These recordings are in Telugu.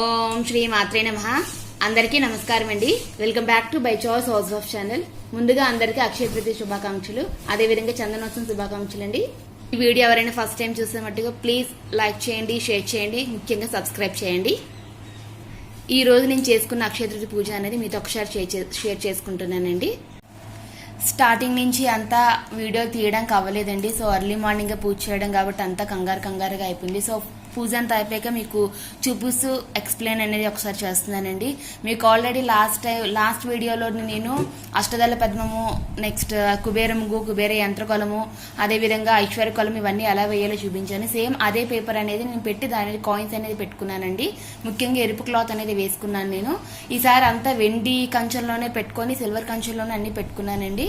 ఓం శ్రీ మాత్రే నమ. అందరికీ నమస్కారం అండి. Welcome back to by choice house of channel ముందుగా అందరికీ అక్షయ తృతీయ శుభాకాంక్షలు. అదేవిధంగా చందనోత్సవం శుభాకాంక్షలు అండి ఈ వీడియో ఎవరైనా ఫస్ట్ టైం చూసినట్టుగా ప్లీజ్ లైక్ చేయండి షేర్ చేయండి ముఖ్యంగా సబ్స్క్రైబ్ చేయండి. ఈ రోజు నేను చేసుకున్న అక్షయ తృతీయ పూజ అనేది మీతో ఒకసారి షేర్ చే- షేర్ చేసుకుంటున్నానండి. స్టార్టింగ్ నుంచి అంతా వీడియో తీయడానికి అవ్వలేదండి సో ఎర్లీ మార్నింగ్ పూజ చేయడం కాబట్టి అంతా కంగారు కంగారుగా అయిపోయింది. సో పూజ అంతా అయిపోయాక మీకు చూపిస్తూ ఎక్స్ప్లెయిన్ అనేది ఒకసారి చేస్తున్నానండి. మీకు ఆల్రెడీ లాస్ట్ టైం లాస్ట్ వీడియోలో నేను అష్టదళ పద్మము నెక్స్ట్ కుబేరముగు కుబేర యంత్రకొలము అదేవిధంగా ఐశ్వర్య కొలం ఇవన్నీ ఎలా వేయాలో చూపించాను. సేమ్ అదే పేపర్ అనేది నేను పెట్టి దాని కాయిన్స్ అనేది పెట్టుకున్నానండి. ముఖ్యంగా ఎరుపు క్లాత్ అనేది వేసుకున్నాను నేను. ఈసారి అంతా వెండి కంచెంలోనే పెట్టుకొని సిల్వర్ కంచెంలోనే అన్ని పెట్టుకున్నానండి.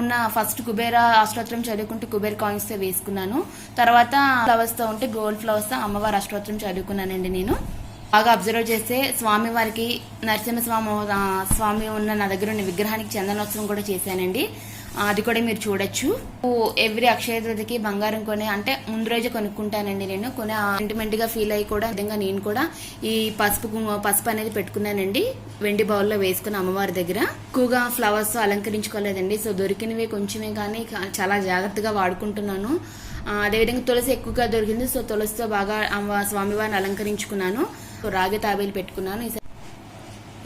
ఉన్న ఫస్ట్ కుబేర అష్టోత్తరం చదువుకుంటూ కుబేర కాయిన్స్తో వేసుకున్నాను. తర్వాత ఫ్లవర్స్తో ఉంటే గోల్డ్ ఫ్లవర్స్తో అమ్మవారి అష్టోత్తరం చదువుకున్నానండి నేను. బాగా అబ్జర్వ్ చేస్తే స్వామి వారికి నరసింహస్వామి స్వామి ఉన్న నా దగ్గర ఉన్న విగ్రహానికి చందనోత్సవం కూడా చేశానండి. అది కూడా మీరు చూడొచ్చు. ఎవ్రీ అక్షయ బంగారం కొనే అంటే ముందు రోజే కొనుక్కుంటానండి నేను. కొనే సెంటిమెంట్గా ఫీల్ అయ్యి కూడా విధంగా నేను కూడా ఈ పసుపు పసుపు అనేది పెట్టుకున్నానండి. వెండి బౌల్లో వేసుకుని అమ్మవారి దగ్గర. ఎక్కువగా ఫ్లవర్స్ అలంకరించుకోలేదండి. సో దొరికినవి కొంచెమే కానీ చాలా జాగ్రత్తగా వాడుకుంటున్నాను. అదేవిధంగా తులసి ఎక్కువగా దొరికింది సో తులసితో బాగా అమ్మ స్వామివారిని అలంకరించుకున్నాను. రాగి తాబేలు పెట్టుకున్నాను. ఈసారి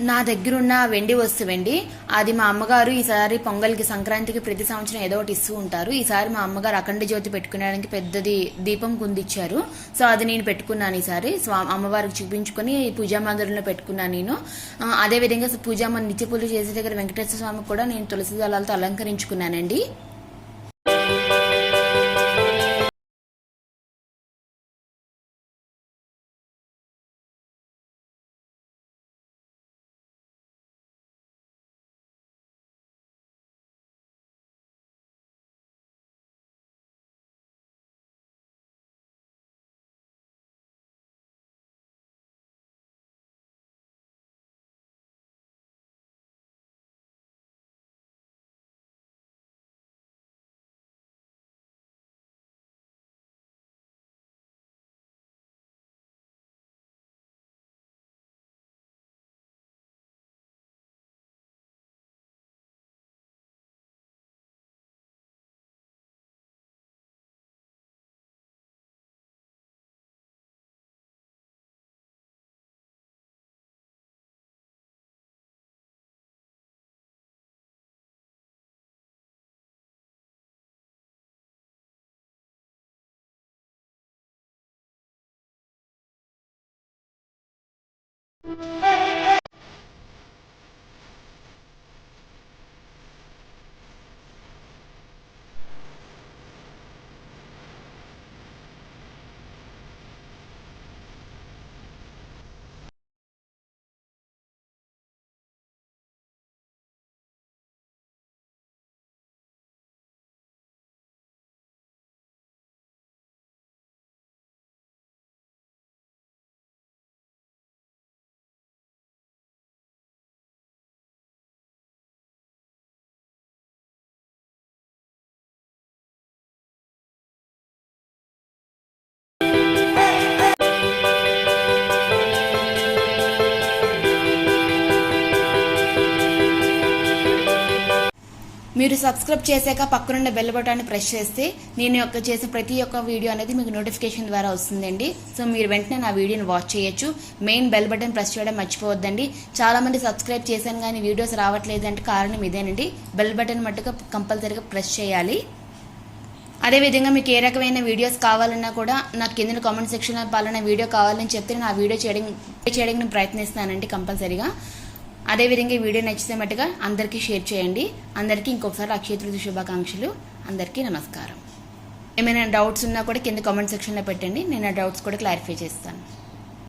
నా దగ్గర ఉన్న వెండి వస్తువండి. అది మా అమ్మగారు ఈసారి పొంగల్కి సంక్రాంతికి ప్రతి సంవత్సరం ఏదో ఒకటి ఇస్తూ ఉంటారు. ఈసారి మా అమ్మగారు అఖండ జ్యోతి పెట్టుకునేడానికి పెద్దది దీపం కుందిచ్చారు. సో అది నేను పెట్టుకున్నాను ఈసారి. స్వా అమ్మవారికి చూపించుకొని పూజా మందిరంలో పెట్టుకున్నాను నేను. అదేవిధంగా పూజా మంది నిత్య పూజ చేసే దగ్గర వెంకటేశ్వర స్వామికి కూడా నేను తులసి దళాలతో అలంకరించుకున్నానండి. Hey! మీరు సబ్స్క్రైబ్ చేశాక పక్కనున్న బెల్ బటాన్ని ప్రెస్ చేస్తే నేను యొక్క చేసే ప్రతి ఒక్క వీడియో అనేది మీకు నోటిఫికేషన్ ద్వారా వస్తుందండి. సో మీరు వెంటనే నా వీడియోని వాచ్ చేయొచ్చు. మెయిన్ బెల్ బటన్ ప్రెస్ చేయడం మర్చిపోవద్దండి. చాలా మంది సబ్స్క్రైబ్ చేశాను కానీ వీడియోస్ రావట్లేదు అంటే కారణం ఇదేనండి. బెల్ బటన్ మట్టుగా కంపల్సరీగా ప్రెస్ చేయాలి. అదేవిధంగా మీకు ఏ రకమైన వీడియోస్ కావాలన్నా కూడా నాకు కింద కామెంట్ సెక్షన్లో పాలన వీడియో కావాలని చెప్తే నేను ఆ వీడియో చేయడం చేయడానికి నేను ప్రయత్నిస్తానండి కంపల్సరీగా. అదేవిధంగా ఈ వీడియో నచ్చితే మట్టుగా అందరికీ షేర్ చేయండి. అందరికీ ఇంకొకసారి అక్షయ తృతీయ శుభాకాంక్షలు. అందరికీ నమస్కారం. ఏమైనా డౌట్స్ ఉన్నా కూడా కింద కామెంట్ సెక్షన్లో పెట్టండి. నేను ఆ డౌట్స్ కూడా క్లారిఫై చేస్తాను.